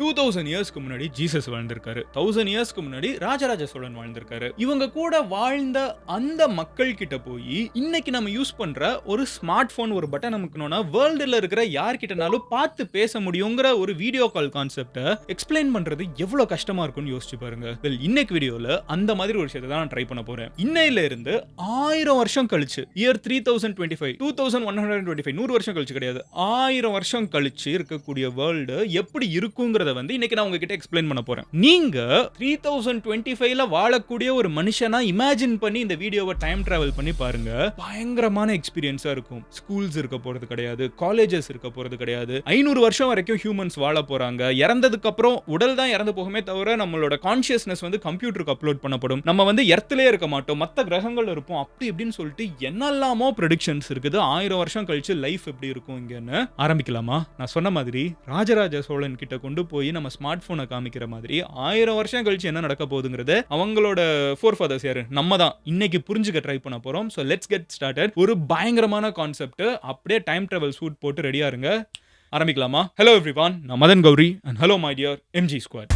Two thousand இயர்ஸ்க்கு முன்னாடி Jesus வாழ்ந்திருக்காரு. Thousand இயர்ஸ்க்கு முன்னாடி ராஜராஜ சோழன் வாழ்ந்திருக்காரு. இவங்க கூட வாழ்ந்த அந்த மக்கள் கிட்ட போய் இன்னைக்கு நம்ம யூஸ் பண்ற ஒரு ஸ்மார்ட் போன் ஒரு பட்டன் அமுக்கணும்னா வேர்ல்டுல இருக்கிற யார்கிட்டனாலும் பார்த்து பேச முடியுங்கிற ஒரு வீடியோ கால் கான்செப்டை எக்ஸ்பிளைன் பண்றது எவ்வளவு கஷ்டமா இருக்கும்னு யோசிச்சு பாருங்க. இன்னைக்கு வீடியோல அந்த மாதிரி ஒரு விஷயத்தை தான் நான் ட்ரை பண்ண போறேன். இன்னையில இருந்து ஆயிரம் வருஷம் கழிச்சு year three thousand twenty five two thousand one hundred twenty five நூறு வருஷம் கழிச்சு கிடையாது. ஆயிரம் வருஷம் கழிச்சு இருக்கக்கூடிய வேர்ல்டு எப்படி இருக்குங்கிறத வந்து இன்னைக்கு நான் உங்ககிட்ட எக்ஸ்பிளைன் பண்ண போறேன். நீங்க த்ரீ தௌசண்ட் டுவெண்ட்டி ஃபைவ்ல வாழக்கூடிய ஒரு மனுஷனா இமேஜின் பண்ணி இந்த வீடியோவை டைம் டிராவல் பண்ணி பாருங்க. பயங்கரமான எக்ஸ்பீரியன்ஸா இருக்கும். ஸ்கூல்ஸ் இருக்க போறது கிடையாது காலேஜஸ் இருக்க போறது கிடையாது. ஐநூறு வருஷம் வரைக்கும் ஹியூமன்ஸ் வாழ போறாங்க. இறந்ததுக்கு அப்புறம் உடல் தான் இறந்து போகுமே தவிர நம்மளோட கான்சியஸ்னஸ் வந்து கம்ப்யூட்டருக்கு அப்லோட் பண்ணப்படும். நம்ம வந்து எர்த்திலே இருக்க மாட்டோம். மற்ற கிரகங்கள் இருப்போம். அப்படி இப்படின்னு சொல்லிட்டு என்னெல்லாமோ ப்ரெடிக்ஷன்ஸ் இருக்குது. ஆயிரம் வருஷம் கழிச்சு லைஃப் எப்படி இருக்கும் இங்கன்னு ஆரம்பிக்கலாமா? நான் சொன்ன மாதிரி ராஜராஜ சோழன் கிட்ட கொண்டு போய் நம்ம ஸ்மார்ட் போனை காமிக்கிற மாதிரி ஆயிரம் வருஷம் கழிச்சு என்ன நடக்க போகுதுங்கிறது அவங்களோட ஃபோர் ஃபாதர்ஸ் யாரு? நம்ம தான் இன்னைக்கு புரிஞ்சுக்க ட்ரை பண்ண போறோம். ஸோ லெட்ஸ் கெட் ஸ்டார்டட் ஒரு பயங்கரமான கான்செப்ட் அப்படியே டைம் டிராவல் சூட் போட்டு ரெடியா இருங்க. ஆரம்பிக்கலாமா? ஹலோ எவ்ரி எவ்ரிவான் நான் Madan Gowri. And hello my dear MG squad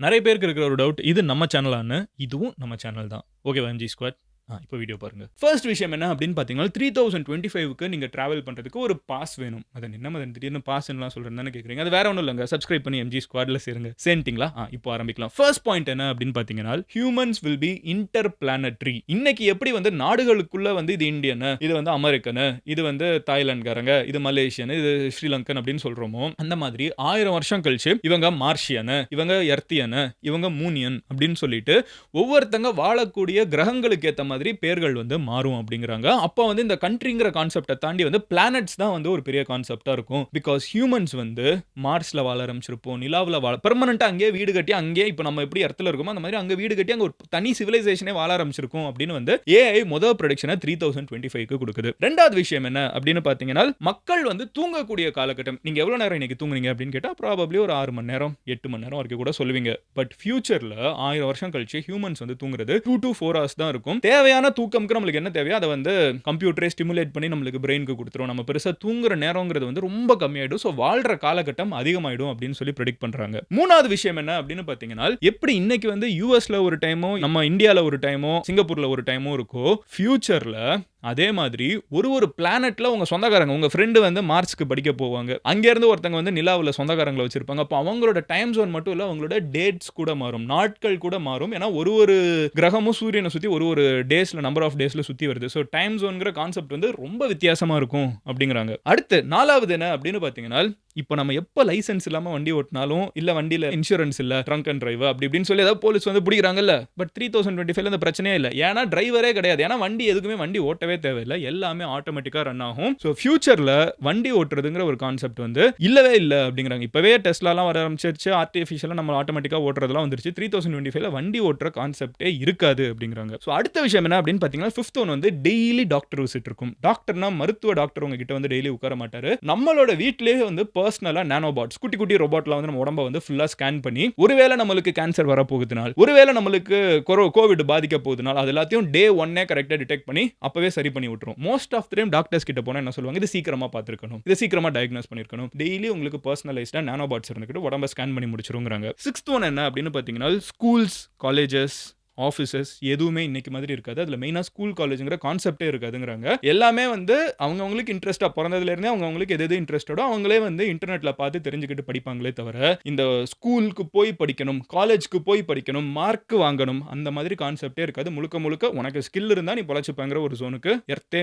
நிறைய பேருக்கு இருக்கிற ஒரு டவுட் இது நம்ம சேனலான்னு இதுவும் நம்ம சேனல் தான். ஓகேவா எம்ஜி ஸ்குவாட் இப்போ வீடியோ பாருங்க. ஃபர்ஸ்ட் விஷயம் என்ன அப்படின்னு பார்த்தீங்கன்னா த்ரீ தௌசண்ட் டுவெண்ட்டி ஃபைவ்க்கு நீங்கள் ட்ராவல் பண்ணுறதுக்கு ஒரு பாஸ் வேணும். அது என்ன மதன் திடீர்னு பாஸ்லாம் சொல்கிறேன் தானே கேட்குறீங்க அது வேற ஒன்றும் இல்லைங்க. சப்ஸ்கிரைப் பண்ணி எம்ஜி ஸ்குவாடில் சேருங்க. சேர்ந்துட்டிங்களா ஆ இப்போ ஆரம்பிக்கலாம். ஃபர்ஸ்ட் பாயிண்ட் என்ன அப்படின்னு பார்த்தீங்கன்னா humans will be interplanetary இன்னைக்கு எப்படி வந்து நாடுகளுக்குள்ள வந்து இது இந்தியனு இது வந்து அமெரிக்கனு இது வந்து தாய்லாந்துக்காரங்க இது மலேசியனு இது ஸ்ரீலங்கன் அப்படின்னு சொல்கிறோமோ அந்த மாதிரி ஆயிரம் வருஷம் கழிச்சு இவங்க மார்ஷியனு இவங்க எர்த்தியனு இவங்க மூனியன் அப்படின்னு சொல்லிட்டு ஒவ்வொருத்தங்க வாழக்கூடிய கிரகங்களுக்கு ஏற்ற மாதிரி பேர்கள் வந்து மாறும் அப்படிங்கிறாங்க. அப்போ வந்து இந்த கண்ட்ரிங்கிற கான்செப்டை தாண்டி வந்து பிளானட்ஸ் தான் வந்து ஒரு பெரிய கான்செப்டாக இருக்கும். பிகாஸ் ஹியூமன்ஸ் வந்து மார்ஸில் வாழ ஆரம்பிச்சிருப்போம். நிலாவில் வாழ பெர்மனண்டா அங்கேயே வீடு கட்டி அங்கேயே இப்போ நம்ம எப்படி இடத்துல இருக்கோமோ அந்த மாதிரி அங்கே வீடு கட்டி அங்கே ஒரு தனி சிவிலைசேஷனே வாழ ஆரம்பிச்சிருக்கும் அப்படின்னு வந்து ஏஐ முதல் ப்ரொடக்ஷனை த்ரீ தௌசண்ட் டுவெண்ட்டி ஃபைவ்க்கு கொடுக்குது. ரெண்டாவது விஷயம் என்ன அப்படின்னு பார்த்தீங்கன்னா மக்கள் வந்து தூங்கக்கூடிய காலகட்டம். நீங்கள் எவ்வளோ நேரம் இன்னைக்கு தூங்குறீங்க அப்படின்னு கேட்டால் ப்ராபப்ளி ஒரு ஆறு மணி நேரம் எட்டு மணி நேரம் வரைக்கும் கூட சொல்லுவீங்க. பட் ஃபியூச்சரில் ஆயிரம் வருஷம் கழிச்சு ஹியூமன்ஸ் வந்து தூங்குறது டூ டு ஃபோர் ஹவர்ஸ் தான் இருக்கும். தேவை தேவையான தூக்கம்க்கு நம்மளுக்கு என்ன தேவையோ அதை வந்து கம்ப்யூட்டரே ஸ்டிமுலேட் பண்ணி நம்மளுக்கு பிரெயினுக்கு கொடுத்துரும். நம்ம பெருசாக தூங்குற நேரங்கிறது வந்து ரொம்ப கம்மியாயிடும். ஸோ வாழ்ற காலகட்டம் அதிகமாயிடும் அப்படின்னு சொல்லி ப்ரெடிக்ட் பண்ணுறாங்க மூணாவது விஷயம் என்ன அப்படின்னு பார்த்தீங்கன்னா எப்படி இன்னைக்கு வந்து யூஎஸ்ல ஒரு டைமோ நம்ம இந்தியாவில் ஒரு டைமோ சிங்கப்பூரில் ஒரு டைமோ இருக்கோ ஃபியூச்சரில் அதே மாதிரி ஒரு ஒரு பிளானட்ல உங்க சொந்தக்காரங்க உங்க ஃப்ரெண்டு வந்து மார்ச்க்கு படிக்க போவாங்க. அங்கேருந்து ஒருத்தங்க வந்து நிலாவில் சொந்தக்காரங்களை வச்சிருப்பாங்க. அப்போ அவங்களோட டைம் ஜோன் மட்டும் இல்லை அவங்களோட டேட்ஸ் கூட மாறும். நாட்கள் கூட மாறும். ஏன்னா ஒரு ஒரு கிரகமும் சூரியனை சுற்றி ஒரு ஒரு டேஸ்ல நம்பர் ஆஃப் டேஸ்ல சுத்தி வருது. ஸோ டைம் ஜோன்கிற கான்செப்ட் வந்து ரொம்ப வித்தியாசமா இருக்கும் அப்படிங்கிறாங்க. அடுத்து நாலாவது என்ன அப்படின்னு பாத்தீங்கன்னா இப்போ நம்ம எப்போ லைசன்ஸ் இல்லாமல் வண்டி ஓட்டினாலும் இல்லை வண்டியில் இன்சூரன்ஸ் இல்லை ட்ரங்க் அண்ட் டிரைவ் அப்படி இப்படின்னு சொல்லி ஏதாவது போலீஸ் வந்து பிடிக்கிறாங்கல்ல பட் த்ரீ தௌசண்ட் டுவெண்ட்டி ஃபைவ்ல அந்த பிரச்சனையே இல்லை. ஏன்னா டிரைவரே கிடையாது. ஏன்னா வண்டி எதுக்குமே வண்டி ஓட்டவே தேவையில்லை. எல்லாமே ஆட்டோமேட்டிக்காக ரன் ஆகும். ஸோ ஃபியூச்சரில் வண்டி ஓட்டுறதுங்கிற ஒரு கான்செப்ட் வந்து இல்லவே இல்லை அப்படிங்கிறாங்க. இப்போவே டெஸ்ட்லாம் வர ஆரம்பிச்சிருச்சு. ஆர்டிஃபிஷியலாக நம்ம ஆட்டோமேட்டிக்காக ஓட்டுறதுலாம் வந்துருச்சு. த்ரீ தௌசண்ட் டுவெண்ட்டி ஃபைவ்ல வண்டி ஓட்டுற கான்செப்டே இருக்காது அப்படிங்கிறாங்க. ஸோ அடுத்த விஷயம் என்ன அப்படின்னு பார்த்தீங்கன்னா ஃபிஃப்த் ஒன் வந்து டெய்லி டாக்டர் விசிட் இருக்கும். டாக்டர்னா மருத்துவ டாக்டர் உங்ககிட்ட வந்து டெய்லி உட்கார மாட்டார். நம்மளோட வீட்டிலேயே வந்து பர்சனலாக நானோபாட்ஸ் குட்டி குட்டி ரோபாட்லாம் வந்து நம்ம உடம்ப வந்து ஃபுல்லாக ஸ்கேன் பண்ணி ஒருவேளை நம்மளுக்கு கேன்சர் வர போகுதுனால் ஒருவேளை நம்மளுக்கு கொரோ கோவிட் பாதிக்க போகுதுனால் அது எல்லாத்தையும் டே ஒன்னே கரெக்டாக டிடெக்ட் பண்ணி அப்பவே சரி பண்ணி விட்டுரும். மோஸ்ட் ஆஃப் டைம் டாக்டர்ஸ் கிட்ட போனால் என்ன சொல்லுவாங்க? இது சீக்கிரமா பார்த்துருக்கணும். இது சீக்கிரமா டயக்னோஸ் பண்ணிருக்கணும். டெய்லி உங்களுக்கு பர்சனலைஸ்டாக நானோபாட்ஸ் இருந்துக்கிட்டு உடம்ப ஸ்கேன் பண்ணி முடிச்சிருங்கிறாங்க. சிக்ஸ்த் ஒன் என்ன அப்படின்னு பார்த்தீங்கன்னா ஸ்கூல்ஸ் காலேஜஸ் ஆஃபீஸஸ் எதுவுமே இன்னைக்கு மாதிரி இருக்காது. அதில் மெயினாக ஸ்கூல் காலேஜுங்கிற கான்செப்டே இருக்காதுங்கிறாங்க. எல்லாமே வந்து அவங்கவுங்களுக்கு இன்ட்ரெஸ்ட்டாக பிறந்ததுலேருந்தே அவங்கவுங்களுக்கு எது எது இன்ட்ரெஸ்டடோ அவங்களே வந்து இன்டர்நெட்டில் பார்த்து தெரிஞ்சுக்கிட்டு படிப்பாங்களே தவிர இந்த ஸ்கூலுக்கு போய் படிக்கணும் காலேஜுக்கு போய் படிக்கணும் மார்க் வாங்கணும் அந்த மாதிரி கான்செப்டே இருக்காது. முழுக்க முழுக்க உனக்கு ஸ்கில் இருந்தால் நீ பொழைச்சிப்பாங்கிற ஒரு ஜோனுக்கு எர்த்தே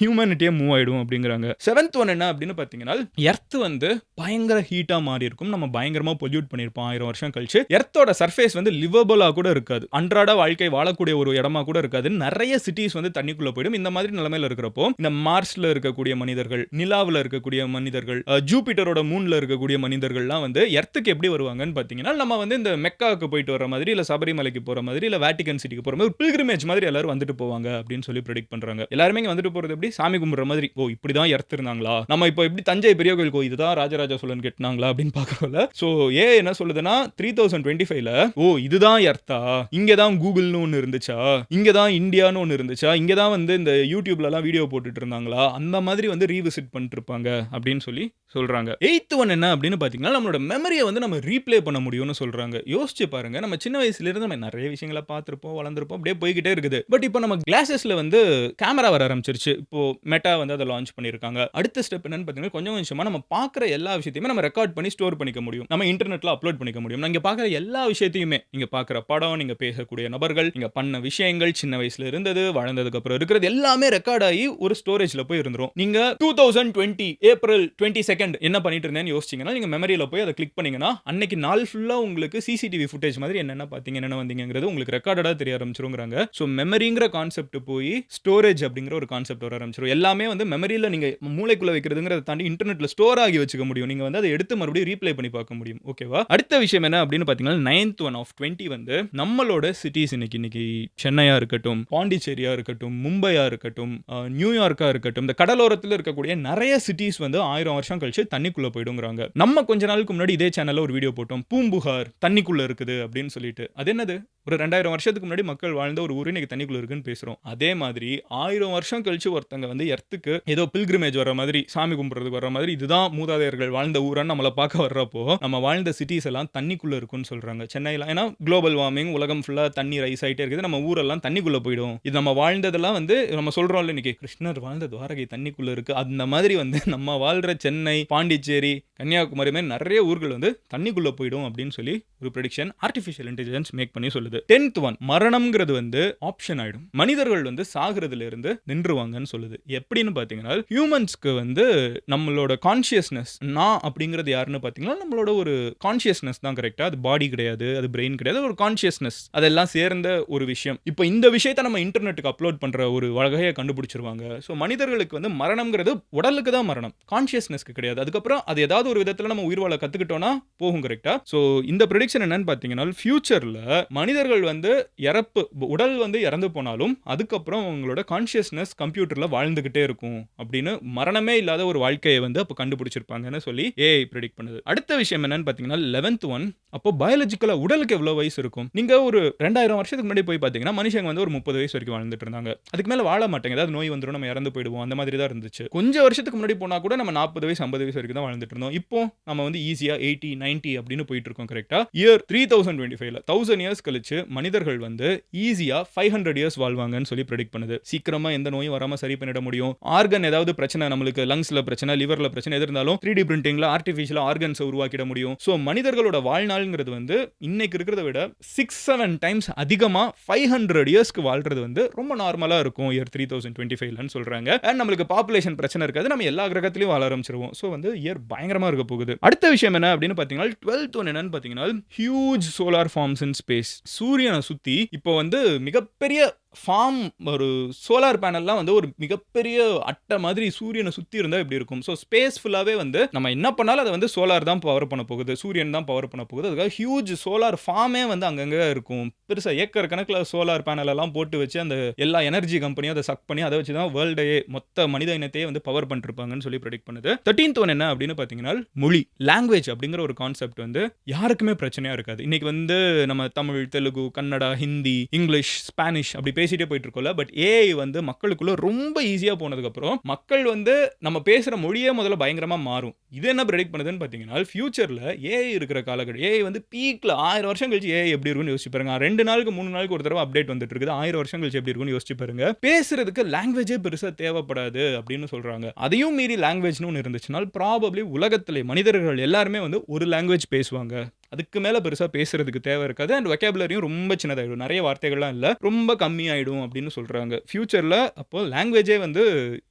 ஹியூமனிட்டியே மூவ் ஆகிடும் அப்படிங்கிறாங்க. செவன்த் ஒன் என்ன அப்படின்னு பார்த்தீங்கன்னா எர்த் வந்து பயங்கர ஹீட்டாக மாறி இருக்கும் நம்ம பயங்கரமாக பொல்யூட் பண்ணியிருப்போம். ஆயிரம் வருஷம் கழிச்சு. எர்த்தோட சர்ஃபேஸ் வந்து லிவபிளாக கூட இருக்காது. அண்டர் அன்றாட வாழ்க்கை வாழக்கூடிய ஒரு இடமா கூட இருக்காது. நிறைய சிட்டிஸ் வந்து தண்ணிக்குள்ள போயிடும். இந்த மாதிரி நிலைமையில இருக்கிறப்போ இந்த மார்ஸ்ல இருக்கக்கூடிய மனிதர்கள் நிலாவில் இருக்கக்கூடிய மனிதர்கள் ஜூபிட்டரோட மூன்ல இருக்கக்கூடிய மனிதர்கள்லாம் வந்து எர்த்துக்கு எப்படி வருவாங்கன்னு பார்த்தீங்கன்னா நம்ம வந்து இந்த மெக்காவுக்கு போயிட்டு வர மாதிரி இல்ல சபரிமலைக்கு போற மாதிரி இல்ல வேட்டிகன் சிட்டிக்கு போற மாதிரி பில்கிரிமேஜ் மாதிரி எல்லாரும் வந்துட்டு போவாங்க அப்படின்னு சொல்லி ப்ரெடிக்ட் பண்றாங்க. எல்லாருமே இங்க வந்துட்டு போறது எப்படி? சாமி கும்பிடுற மாதிரி. ஓ இப்படிதான் எர்த் இருந்தாங்களா? நம்ம இப்போ எப்படி தஞ்சை பெரிய கோயில் கோ இதுதான் ராஜராஜ சோழன் கெட்டினாங்களா அப்படின்னு பார்க்கறோம்ல. ஸோ ஏ என்ன சொல்லுதுன்னா த்ரீ தௌசண்ட் டுவெண்ட்டி ஃபைவ்ல ஓ இதுதான் எர்த்தா இங்கே தான் தான் கூகுள்னு ஒன்று இருந்துச்சா? இங்கே தான் இந்தியான்னு ஒன்று இருந்துச்சா? இங்கே தான் வந்து இந்த யூடியூப்லலாம் வீடியோ போட்டுட்டு இருந்தாங்களா அந்த மாதிரி வந்து ரீவிசிட் பண்ணிட்டுருப்பாங்க அப்படின்னு சொல்லி சொல்கிறாங்க எயித்து ஒன் என்ன அப்படின்னு பார்த்தீங்கன்னா நம்மளோட மெமரியை வந்து நம்ம ரீப்ளே பண்ண முடியும்னு சொல்கிறாங்க யோசிச்சு பாருங்க நம்ம சின்ன வயசுல இருந்து நம்ம நிறைய விஷயங்களை பார்த்துருப்போம் வளர்ந்துருப்போம் அப்படியே போய்கிட்டே இருக்குது. பட் இப்போ நம்ம கிளாஸஸில் வந்து கேமரா வர ஆரம்பிச்சிருச்சு. இப்போ மெட்டா வந்து அதை லான்ச் பண்ணியிருக்காங்க. அடுத்த ஸ்டெப் என்னன்னு பார்த்தீங்கன்னா கொஞ்சம் கொஞ்சமாக நம்ம பார்க்குற எல்லா விஷயத்தையுமே நம்ம ரெக்கார்ட் பண்ணி ஸ்டோர் பண்ணிக்க முடியும். நம்ம இன்டர்நெட்டில் அப்லோட் பண்ணிக்க முடியும். இங்கே பார்க்குற எல்லா விஷயத்தையுமே நீங்கள் பார்க்குற படம் நீங்க பேசக்கூடிய நபர்கள் நீங்க பண்ண விஷயங்கள் சின்ன வயசுல இருந்தது வளர்ந்ததுக்கு அப்புறம் இருக்கிறது எல்லாமே ரெக்கார்ட் ஆகி ஒரு ஸ்டோரேஜ்ல போய் இருந்துரும். நீங்க two thousand twenty April twenty second என்ன பண்ணிட்டு இருந்தேன்னு யோசிச்சீங்கன்னா நீங்க மெமரியில போய் அதை கிளிக் பண்ணீங்கன்னா அன்னைக்கு நாள் ஃபுல்லா உங்களுக்கு சிசிடிவி ஃபுட்டேஜ் மாதிரி என்னென்ன பார்த்தீங்க என்னென்ன வந்தீங்கிறது உங்களுக்கு ரெக்கார்டடா தெரிய ஆரம்பிச்சிருங்கிறாங்க. ஸோ மெமரிங்கிற கான்செப்ட் போய் ஸ்டோரேஜ் அப்படிங்கிற ஒரு கான்செப்ட் வர ஆரம்பிச்சிடும் எல்லாமே வந்து மெமரியில நீங்க மூளைக்குள்ள வைக்கிறதுங்கிறத தாண்டி இன்டர்நெட்ல ஸ்டோர் ஆகி வச்சுக்க முடியும். நீங்க வந்து அதை எடுத்து மறுபடியும் ரீப்ளே பண்ணி பார்க்க முடியும். ஓகேவா அடுத்த விஷயம் என்ன அப்படின்னு பார்த்தீங்கன்னா நைன்த் ஒன் ஆஃப் டுவெண்ட்டி வந்து நம்மளோட சிட்டிஸ் இன்னைக்கு இன்னைக்கு சென்னையா இருக்கட்டும் பாண்டிச்சேரியா இருக்கட்டும் மும்பையா இருக்கட்டும் நியூயார்க்காக நியூயார்க்கா இருக்கட்டும் இந்த கடலோரத்தில் இருக்கக்கூடிய நிறைய சிட்டிஸ் வந்து ஆயிரம் வருஷம் கழிச்சு தண்ணிக்குள்ள போயிடுங்கிறாங்க. நம்ம கொஞ்ச நாளுக்கு முன்னாடி இதே சேனல்ல ஒரு வீடியோ போட்டோம். பூம்புகார் தண்ணிக்குள்ள இருக்குது அப்படின்னு சொல்லிட்டு. அது என்னது? ஒரு ரெண்டாயிரம் வருஷத்துக்கு முன்னாடி மக்கள் வாழ்ந்த ஒரு ஊர் இன்னைக்கு தண்ணிக்குள்ள இருக்குன்னு பேசுறோம். அதே மாதிரி ஆயிரம் வருஷம் கழிச்சு ஒருத்தங்க வந்து எர்த்துக்கு ஏதோ பில்கிரிமேஜ் வர மாதிரி சாமி கும்பிட்றதுக்கு வர மாதிரி இதுதான் மூதாதையர்கள் வாழ்ந்த ஊரான்னு நம்மளை பார்க்க வர்றப்போ நம்ம வாழ்ந்த சிட்டிஸ் எல்லாம் தண்ணிக்குள்ள இருக்குன்னு சொல்றாங்க. சென்னையில ஏன்னா குளோபல் வார்மிங் உலகம் ஃபுல்லா தண்ணி ரைஸ் ஆகிட்டே இருக்குது. நம்ம ஊரெல்லாம் தண்ணிக்குள்ளே போயிடும். இது நம்ம வாழ்ந்ததெல்லாம் வந்து நம்ம சொல்கிறோம்ல இன்னைக்கு. கிருஷ்ணர் வாழ்ந்த துவாரகை தண்ணிக்குள்ளே இருக்குது அந்த மாதிரி வந்து நம்ம வாழ்கிற சென்னை பாண்டிச்சேரி கன்னியாகுமரி மாதிரி நிறைய ஊர்கள் வந்து தண்ணிக்குள்ளே போயிடும் அப்படின்னு சொல்லி ஒரு ப்ரெடிக்ஷன் ஆர்டிஃபிஷியல் இன்டெலிஜென்ஸ் மேக் பண்ணி சொல்லுது. டென்த் ஒன் மரணம்ங்கிறது வந்து ஆப்ஷன் ஆகிடும் மனிதர்கள் வந்து சாகிறதுல இருந்து நின்றுவாங்கன்னு சொல்லுது. எப்படின்னு பார்த்தீங்கன்னா ஹியூமன்ஸ்க்கு வந்து நம்மளோட கான்ஷியஸ்னஸ் நான் அப்படிங்கிறது யாருன்னு பார்த்தீங்கன்னா நம்மளோட ஒரு கான்ஷியஸ்னஸ் தான் கரெக்டாக அது பாடி கிடையாது அது பிரெயின் கிடையாது ஒரு கான்ஷியஸ்னஸ் எல்லாம் சேர்ந்த ஒரு விஷயம். இப்போ இந்த விஷயத்தை நம்ம இன்டர்நெட்டுக்கு அப்லோட் பண்ற ஒரு வகையை கண்டுபிடிச்சிருவாங்க. ஸோ மனிதர்களுக்கு வந்து மரணம்ங்கிறது உடலுக்கு தான் மரணம். கான்ஷியஸ்னஸ்க்கு கிடையாது. அதுக்கப்புறம் அது ஏதாவது ஒரு விதத்தில் நம்ம உயிர் வாழ கத்துக்கிட்டோம்னா போகும் கரெக்டா ஸோ இந்த ப்ரெடிக்ஷன் என்னன்னு பார்த்தீங்கன்னா ஃபியூச்சரில் மனிதர்கள் வந்து இறப்பு உடல் வந்து இறந்து போனாலும் அதுக்கப்புறம் அவங்களோட கான்ஷியஸ்னஸ் கம்ப்யூட்டரில் வாழ்ந்துகிட்டே இருக்கும் அப்படின்னு மரணமே இல்லாத ஒரு வாழ்க்கையை வந்து அப்போ கண்டுபிடிச்சிருப்பாங்கன்னு சொல்லி ஏஐ ப்ரெடிக்ட் பண்ணுது. அடுத்த விஷயம் என்னன்னு பார்த்தீங்கன்னா லெவன்த் ஒன் அப்போ பயாலஜிக்கலா உடலுக்கு எவ்வளோ வயசு இருக்கும்? நீங்க ஒரு ரெண்டாயிரம் வருஷத்துக்கு முன்னாடி போய் பார்த்தீங்கன்னா மனுஷங்க வந்து ஒரு முப்பது வயசு வரைக்கும் வாழ்ந்துட்டு இருந்தாங்க. அதுக்கு மேலே வாழ மாட்டாங்க. ஏதாவது நோய் வந்துடும் நம்ம இறந்து போயிடுவோம். அந்த மாதிரி தான் இருந்துச்சு. கொஞ்சம் வருஷத்துக்கு முன்னாடி போனால் கூட நம்ம நாற்பது வயசு ஐம்பது வயசு வரைக்கும் தான் வாழ்ந்துட்டு இருந்தோம். இப்போ நம்ம வந்து ஈஸியாக எயிட்டி நைன்ட்டி அப்படின்னு போயிட்டு இருக்கோம் கரெக்டாக இயர் த்ரீ தௌசண்ட் டுவெண்ட்டி ஃபைவ்ல தௌசண்ட் இயர்ஸ் கழிச்சு மனிதர்கள் வந்து ஈஸியாக ஃபைவ் ஹண்ட்ரட் இயர்ஸ் வாழ்வாங்கன்னு சொல்லி ப்ரெடிக்ட் பண்ணுது. சீக்கிரமா எந்த நோயும் வராமல் சரி பண்ணிட முடியும். ஆர்கன் ஏதாவது பிரச்சனை நம்மளுக்கு லங்ஸ்ல பிரச்சனை லிவர்ல பிரச்சனை எது இருந்தாலும் த்ரீ டி பிரிண்டிங்ல ஆர்டிஃபிஷியல் ஆர்கன்ஸை உருவாக்கிட முடியும். ஸோ மனிதர்களோட வாழ்நாள் வாழ்நாள்ங்கிறது வந்து இன்னைக்கு இருக்கிறத விட சிக்ஸ் செவன் டைம்ஸ் அதிகமாக ஃபைவ் ஹண்ட்ரட் இயர்ஸ்க்கு வாழ்றது வந்து ரொம்ப நார்மலாக இருக்கும். இயர் த்ரீ தௌசண்ட் டுவெண்ட்டி ஃபைவ்லன்னு சொல்றாங்க. அண்ட் நம்மளுக்கு பாப்புலேஷன் பிரச்சனை இருக்காது. நம்ம எல்லா கிரகத்திலையும் வாழ ஆரம்பிச்சிருவோம். ஸோ வந்து இயர் பயங்கரமாக இருக்க போகுது. அடுத்த விஷயம் என்ன அப்படின்னு பார்த்தீங்கன்னா டுவெல்த் ஒன் என்னன்னு பார்த்தீங்கன்னா huge solar farms in space சூரியனை சுற்றி இப்போ வந்து மிகப்பெரிய ஃபார்ம் ஒரு சோலார் பேனல்லாம் வந்து ஒரு மிகப்பெரிய அட்டை மாதிரி சூரியனை சுற்றி இருந்தால் எப்படி இருக்கும்? ஸோ ஸ்பேஸ் ஃபுல்லாகவே வந்து நம்ம என்ன பண்ணாலும் அதை வந்து சோலார் தான் பவர் பண்ண போகுது. சூரியன் தான் பவர் பண்ண போகுது. அதுக்காக ஹியூஜ் சோலார் ஃபார்மே வந்து அங்கங்கே இருக்கும். பெருசாக ஏக்கர் கணக்கில் சோலார் பேனல் எல்லாம் போட்டு வச்சு அந்த எல்லா எனர்ஜி கம்பெனியும் அதை சக் பண்ணி அதை வச்சு தான் வேர்ல்டையே மொத்த மனித இனத்தையே வந்து பவர் பண்ணிருப்பாங்கன்னு சொல்லி ப்ரெடிக்ட் பண்ணுது. தேர்ட்டீன்த் ஒன் என்ன அப்படின்னு பார்த்தீங்கன்னா மொழி லாங்குவேஜ் அப்படிங்கிற ஒரு கான்செப்ட் வந்து யாருக்குமே பிரச்சனையாக இருக்காது. இன்னைக்கு வந்து நம்ம தமிழ் தெலுங்கு கன்னடா ஹிந்தி இங்கிலீஷ் ஸ்பானிஷ் அப்படி பேசிட்டே போயிட்டு இருக்கோம்ல பட் ஏஐ வந்து மக்களுக்குள்ள ரொம்ப ஈஸியாக போனதுக்கப்புறம் மக்கள் வந்து நம்ம பேசுகிற மொழியே முதல்ல பயங்கரமாக மாறும். இது என்ன ப்ரெடிக்ட் பண்ணுதுன்னு பார்த்தீங்கன்னா ஃபியூச்சரில் ஏஐ இருக்கிற காலகட்டம் ஏஐ வந்து பீக்கில் ஆயிரம் வருஷம் கழிச்சு ஏஐ எப்படி இருக்கும்னு யோசிச்சு பாருங்க. ரெண்டு நாளுக்கு மூணு நாளுக்கு ஒரு தடவை அப்டேட் வந்துட்டு இருக்குது ஆயிரம் வருஷம் கழிச்சு எப்படி இருக்கும்னு யோசிச்சு பாருங்க. பேசுறதுக்கு லாங்குவேஜே பெருசாக தேவைப்படாது அப்படின்னு சொல்றாங்க. அதையும் மீறி லாங்குவேஜ்னு ஒன்று இருந்துச்சுனால் ப்ராபப்ளி உலகத்திலே மனிதர்கள் எல்லாருமே வந்து ஒரு லாங்குவேஜ் பேசுவாங்க. அதுக்கு மேலே பெருசாக பேசுறதுக்கு தேவை இருக்காது. அண்ட் வெக்கேபுலரியும் ரொம்ப சின்னதாகிடும் நிறைய வார்த்தைகள்லாம் இல்லை. ரொம்ப கம்மியாயிடும் அப்படின்னு சொல்கிறாங்க ஃபியூச்சரில் அப்போ லாங்குவேஜே வந்து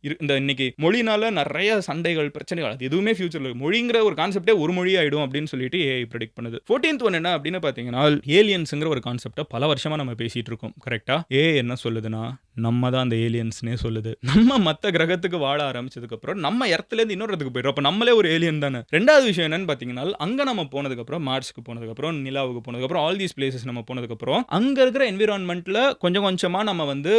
இரு- இந்த இன்னைக்கு மொழினால நிறைய சண்டைகள் பிரச்சனைகள் அது எதுவுமே ஃபியூச்சரில் மொழிங்கிற ஒரு கான்செப்டே ஒரு மொழி ஆயிடும் அப்படின்னு சொல்லிட்டு ஏஐ ப்ரெடிக்ட் பண்ணுது. ஃபோர்டீன்த் ஒன் என்ன அப்படின்னு பார்த்தீங்கன்னா ஏலியன்ஸுங்கிற ஒரு கான்செப்டை பல வருஷமாக நம்ம பேசிகிட்டு இருக்கோம். கரெக்டாக ஏ என்ன சொல்லுதுன்னா நம்ம தான் அந்த ஏலியன்ஸ்னே சொல்லுது. நம்ம மற்ற கிரகத்துக்கு வாழ ஆரம்பிச்சதுக்கப்புறம் நம்ம இடத்துலேருந்து இன்னொரு இடத்துக்கு போயிடும் அப்போ நம்மளே ஒரு ஏலியன் தானே. ரெண்டாவது விஷயம் என்னன்னு பார்த்தீங்கன்னா அங்கே நம்ம போனதுக்கப்புறம் மார்ஸ்க்கு போனதுக்கப்புறம் நிலாவுக்கு போனதுக்கப்புறம் ஆல் தீஸ் பிளேசஸ் நம்ம போனதுக்கப்புறம் அங்கே இருக்கிற என்விரான்மெண்ட்டில் கொஞ்சம் கொஞ்சமாக நம்ம வந்து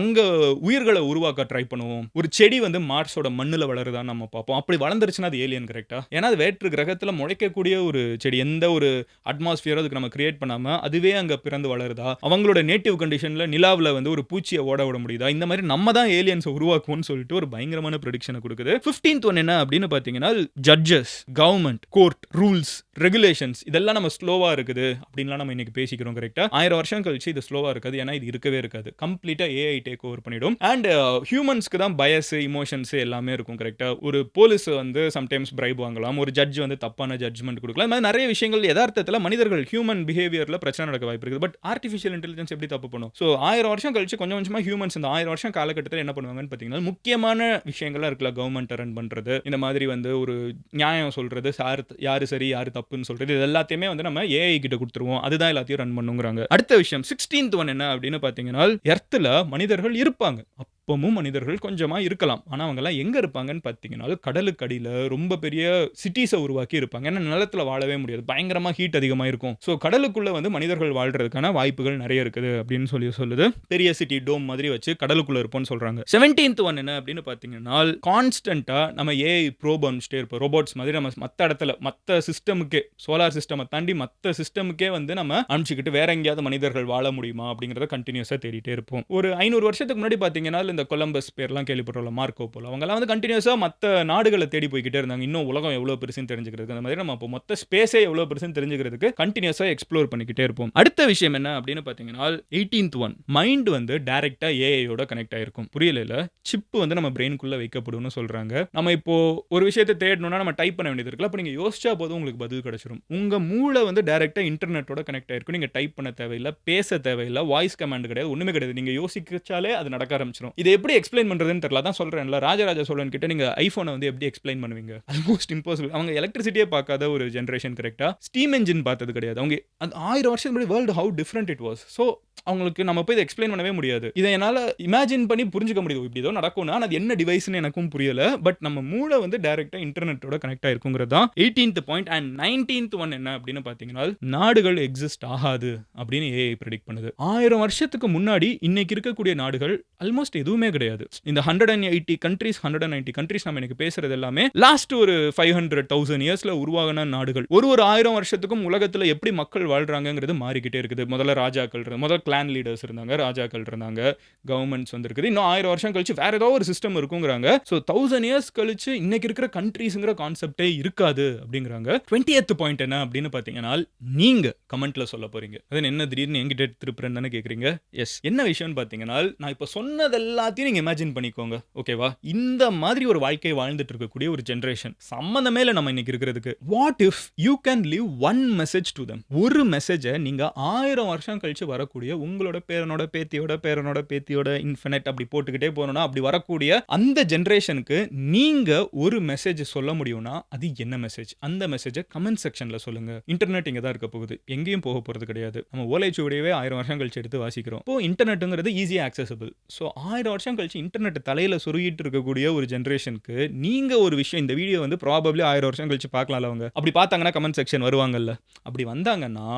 அங்கே உயிர்களை உருவாக்க ட்ரை பண்ணுவோம். ஒரு செடி வந்து மார்ஸோட மண்ணில் வளருதான்னு நம்ம பார்ப்போம். அப்படி வளர்ந்துருச்சுன்னா அது ஏலியன் கரெக்டாக ஏன்னா அது வேற்று கிரகத்தில் முளைக்கக்கூடிய ஒரு செடி எந்த ஒரு அட்மாஸ்பியரோ அதுக்கு நம்ம கிரியேட் பண்ணாமல் அதுவே அங்கே பிறந்து வளருதா? அவங்களோட நேட்டிவ் கண்டிஷனில் நிலாவில் வந்து ஒரு பூச்சியை ஓட விட முடியுதா? இந்த மாதிரி நம்ம தான் ஏலியன்ஸை உருவாக்குவோம்னு சொல்லிட்டு ஒரு பயங்கரமான ப்ரொடிக்ஷனை கொடுக்குது. ஃபிஃப்டீன்த் ஒன் என்ன அப்படின்னு பார்த்தீங்கன்னா judges government court rules regulations இதெல்லாம் நம்ம ஸ்லோவாக இருக்குது அப்படின்லாம் நம்ம இன்னைக்கு பேசிக்கிறோம் கரெக்டாக ஆயிரம் வருஷம் கழிச்சு இது ஸ்லோவாக இருக்காது ஏன்னா இது இருக்கவே இருக்காது. கம்ப்ளீட்டாக ஏஐ டேக் ஓவர் பண்ணிடும். அண்ட் ஹியூமன்ஸ்க்கு uh, தான் பயஸ் இமோஷன்ஸ் எல்லாமே இருக்கும் கரெக்டாக ஒரு போலீஸ் வந்து சம்டைம்ஸ் பிரைப் வாங்கலாம் ஒரு ஜட்ஜ் வந்து தப்பான ஜட்ஜ்மெண்ட் கொடுக்கலாம். இந்த மாதிரி நிறைய விஷயங்கள் யதார்த்தத்தில் மனிதர்கள் ஹியூமன் பிஹேவியரில் பிரச்சனை நடக்க வாய்ப்பு இருக்குது. பட் ஆர்டிஃபிஷியல் இன்டெலிஜென்ஸ் எப்படி தப்பு பண்ணும்? ஸோ ஆயிரம் வருஷம் கழிச்சு கொஞ்சம் கொஞ்சமாக ஹியூமன்ஸ் இந்த ஆயிரம் வருஷம் காலகட்டத்தில் என்ன பண்ணுவாங்கன்னு பார்த்தீங்கன்னா முக்கியமான விஷயங்கள்லாம் இருக்குல்ல கவர்மெண்ட் ரன் பண்ணுறது இந்த மாதிரி வந்து ஒரு நியாயம் சொல்கிறது யார் யார் சரி யார் தப்புன்னு சொல்கிறது இது எல்லாத்தையுமே வந்து நம்ம ஏஐ கிட்ட கொடுத்துருவோம். அதுதான் எல்லாத்தையும் ரன் பண்ணுங்கிறாங்க. அடுத்த விஷயம் சிக்ஸ்டீன்த் ஒன் என்ன அப்படின்னு பார்த்தீங்கன்னா எர்த்தில் மனிதர்கள் இருப்பாங்க. இப்போவும் மனிதர்கள் கொஞ்சமாக இருக்கலாம். ஆனால் அவங்கெல்லாம் எங்கே இருப்பாங்கன்னு பார்த்தீங்கன்னா கடலுக்கு அடியில் ரொம்ப பெரிய சிட்டிஸை உருவாக்கி இருப்பாங்க. ஏன்னா நிலத்தில் வாழவே முடியாது. பயங்கரமாக ஹீட் அதிகமாக இருக்கும் ஸோ கடலுக்குள்ளே வந்து மனிதர்கள் வாழ்கிறதுக்கான வாய்ப்புகள் நிறைய இருக்குது அப்படின்னு சொல்லி சொல்லுது. பெரிய சிட்டி டோம் மாதிரி வச்சு கடலுக்குள்ளே இருப்போம்னு சொல்கிறாங்க செவன்டீன்த் ஒன் என்ன அப்படின்னு பார்த்தீங்கன்னா கான்ஸ்டண்ட்டாக நம்ம ஏஐ ப்ரோப் அனுப்பிச்சிட்டே இருப்போம். ரோபோட்ஸ் மாதிரி நம்ம மற்ற இடத்துல மற்ற சிஸ்டமுக்கே சோலார் சிஸ்டமை தாண்டி மற்ற சிஸ்டமுக்கே வந்து நம்ம அனுப்பிச்சிக்கிட்டு வேற எங்கேயாவது மனிதர்கள் வாழ முடியுமா அப்படிங்கிறத கண்டினியூஸாக தேடிட்டே இருப்போம். ஒரு ஐநூறு வருஷத்துக்கு முன்னாடி பார்த்தீங்கன்னா இந்த கொலம்பஸ் பேர்லாம் கேள்விப்பட்டோம்ல மார்க்கோ போல. அவங்கெல்லாம் வந்து கண்டினியூஸாக மற்ற நாடுகளை தேடி போய்கிட்டே இருந்தாங்க. இன்னும் உலகம் எவ்வளோ பெருசுன்னு தெரிஞ்சுக்கிறதுக்கு. அந்த மாதிரி நம்ம இப்போ மொத்த ஸ்பேஸே எவ்வளோ பெருசுன்னு தெரிஞ்சுக்கிறதுக்கு கண்டினியூஸாக எக்ஸ்ப்ளோர் பண்ணிக்கிட்டே இருப்போம். அடுத்த விஷயம் என்ன அப்படின்னு பார்த்தீங்கன்னா எயிட்டீன்த் ஒன் மைண்ட் வந்து டேரெக்டாக ஏஐயோட கனெக்ட் ஆகிருக்கும் புரியல சிப்பு வந்து நம்ம பிரெயினுக்குள்ளே வைக்கப்படும்னு சொல்கிறாங்க நம்ம இப்போ ஒரு விஷயத்தை தேடணும்னா நம்ம டைப் பண்ண வேண்டியது இருக்குல்ல. அப்போ நீங்கள் யோசிச்சா போதும் உங்களுக்கு பதில் கிடைச்சிரும். உங்கள் மூளை வந்து டேரெக்டாக இன்டர்நெட்டோட கனெக்ட் ஆயிருக்கும். நீங்கள் டைப் பண்ண தேவையில்லை பேச தேவையில்லை வாய்ஸ் கமாண்ட் கிடையாது ஒன்றுமே கிடையாது. நீங்கள் யோசிச்சாலே அது நடக்க ஆரம்பிச்சிடும் இதை எப்படி எக்ஸ்பிளைன் பண்ணுறதுன்னு தெரியல. தான் சொல்கிறேன்ல ராஜராஜ சோழன் கிட்ட நீங்கள் ஐஃபோனை வந்து எப்படி எக்ஸ்பிளைன் பண்ணுவீங்க? ஆல்மோஸ்ட் இம்பாசிபிள் அவங்க எலக்ட்ரிசிட்டியே பார்க்காத ஒரு ஜென்ரேஷன் கரெக்டாக ஸ்டீம் என்ஜின் பார்த்தது கிடையாது. அவங்க அந்த ஆயிரம் வருஷம் முன்னாடி world how different it was so அவங்களுக்கு நம்ம போய் இதை எக்ஸ்பிளைன் பண்ணவே முடியாது. இதை என்னால் இமேஜின் பண்ணி புரிஞ்சுக்க முடியும் இப்படி ஏதோ நடக்கும்னா. அது என்ன டிவைஸ்னு எனக்கும் புரியல. பட் நம்ம மூளை வந்து டைரெக்டாக இன்டர்நெட்டோட கனெக்ட் ஆயிருக்குங்கிறது தான் eighteenth point and nineteenth one என்ன அப்படின்னு பார்த்தீங்கன்னா நாடுகள் எக்ஸிஸ்ட் ஆகாது அப்படின்னு ஏஐ ப்ரெடிக்ட் பண்ணுது. ஆயிரம் வருஷத்துக்கு முன்னாடி இன்னைக்கு இருக்கக்கூடிய நாடுகள் ஆல்மோஸ்ட் எதுவும் கிடையாது. இந்த hundred and eighty countries hundred and ninety countries நம்ம எனக்கு பேசுறது எல்லாமே லாஸ்ட் ஒரு ஃபைவ் ஹண்ட்ரட் தௌசண்ட் இயர்ஸ்ல உருவாகின நாடுகள். ஒரு ஒரு ஆயிரம் வருஷத்துக்கும் உலகத்தில் எப்படி மக்கள் வாழ்றாங்கிறது மாறிக்கிட்டே இருக்குது. முதல்ல ராஜாக்கள் இருந்து- முதல்ல கிளான் லீடர்ஸ் இருந்தாங்க ராஜாக்கள் இருந்தாங்க கவர்மெண்ட்ஸ் வந்துருக்குது. இன்னும் ஆயிரம் வருஷம் கழிச்சு வேற ஏதோ ஒரு சிஸ்டம் இருக்குங்கிறாங்க. ஸோ தௌசண்ட் இயர்ஸ் கழிச்சு இன்னைக்கு இருக்கிற கண்ட்ரீஸ்ங்கிற கான்செப்டே இருக்காது அப்படிங்கிறாங்க. டுவெண்ட்டி பாயிண்ட் என்ன அப்படின்னு பார்த்தீங்கன்னா நீங்க கமெண்ட்ல சொல்ல போறீங்க. அது என்ன திடீர்னு எங்கிட்ட திருப்புறேன்னு கேட்குறீங்க எஸ் என்ன விஷயம்னு பார்த்தீங்கன்னா நான் இப்போ சொன்னதெல்லாம் எல்லாத்தையும் நீங்கள் இமேஜின் பண்ணிக்கோங்க. ஓகேவா இந்த மாதிரி ஒரு வாழ்க்கை வாழ்ந்துட்டு இருக்கக்கூடிய ஒரு ஜென்ரேஷன் சம்மந்தமே இல்லை நம்ம இன்னைக்கு இருக்கிறதுக்கு. What if you can leave one message to them ஒரு மெசேஜை நீங்கள் ஆயிரம் வருஷம் கழிச்சு வரக்கூடிய உங்களோட பேரனோட பேத்தியோட பேரனோட பேத்தியோட இன்ஃபினைட் அப்படி போட்டுக்கிட்டே போனோம்னா அப்படி வரக்கூடிய அந்த ஜென்ரேஷனுக்கு நீங்கள் ஒரு மெசேஜ் சொல்ல முடியும்னா அது என்ன மெசேஜ் அந்த மெசேஜை கமெண்ட் செக்ஷனில் சொல்லுங்க. இன்டர்நெட் இங்கே தான் இருக்க போகுது. எங்கேயும் போக போகிறது கிடையாது. நம்ம ஓலைச்சுவடியவே ஆயிரம் வருஷம் கழிச்சு எடுத்து வாசிக்கிறோம். இப்போ இன்டர்நெட்டுங்கிறது ஈஸியாக ஆக்சசபிள் ஸோ ஆயிரம் வருஷம் கழிச்சு இன்டர்நெட் தலையில் சுருகிட்டு இருக்கக்கூடிய ஒரு ஜென்ரேஷனுக்கு நீங்கள் ஒரு விஷயம் இந்த வீடியோ வந்து ப்ராபப்ளி ஆயிரம் வருஷம் கழிச்சு பார்க்கலாம்ல அவங்க. அப்படி பார்த்தாங்கன்னா கமெண்ட் செக்ஷன் வருவாங்கல்ல. அப்படி வந்தாங்கன்னா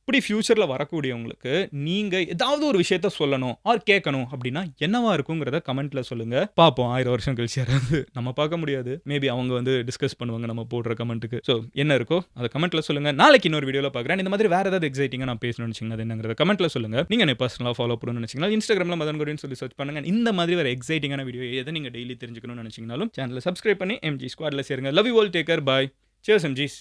அப்படி ஃப்யூச்சரில் வரக்கூடியவங்களுக்கு நீங்கள் ஏதாவது ஒரு விஷயத்த சொல்லணும் ஆர் கேட்கணும் அப்படின்னா என்னவா இருக்குங்கிறத கமெண்ட்டில் சொல்லுங்கள் பார்ப்போம். ஆயிரம் வருஷம் கழிச்சு யாராவது நம்ம பார்க்க முடியாது. மேபி அவங்க வந்து டிஸ்கஸ் பண்ணுவாங்க நம்ம போடுற கமெண்ட்டுக்கு ஸோ என்ன இருக்கோ அதை கமெண்ட்டில் சொல்லுங்கள் நாளைக்கு இன்னொரு வீடியோவில் பார்க்குறேன். இந்த மாதிரி வேறு ஏதாவது எக்ஸைட்டிங்காக நான் பேசணும்னு வச்சிங்கன்னா அது என்னங்கிறத கமெண்ட்டில் சொல்லுங்கள் நீங்கள் என்ன பர்சனலாக ஃபாலோ பண்ணணும்னு நினச்சிங்கன்னா இன்ஸ்டாகிராமில் மதன் கோரின்னு சொல்லி சர்ச் பண்ணுங்கள் இந்த மாதிரி வேறு எக்ஸைட்டிங்கான வீடியோ எதை நீங்கள் டெய்லி தெரிஞ்சுக்கணும்னு நினச்சிங்கனாலும் சேனலை சப்ஸ்கிரைப் பண்ணி எம்ஜி ஸ்குவாடில் சேருங்க. Love you all take care bye cheers MGs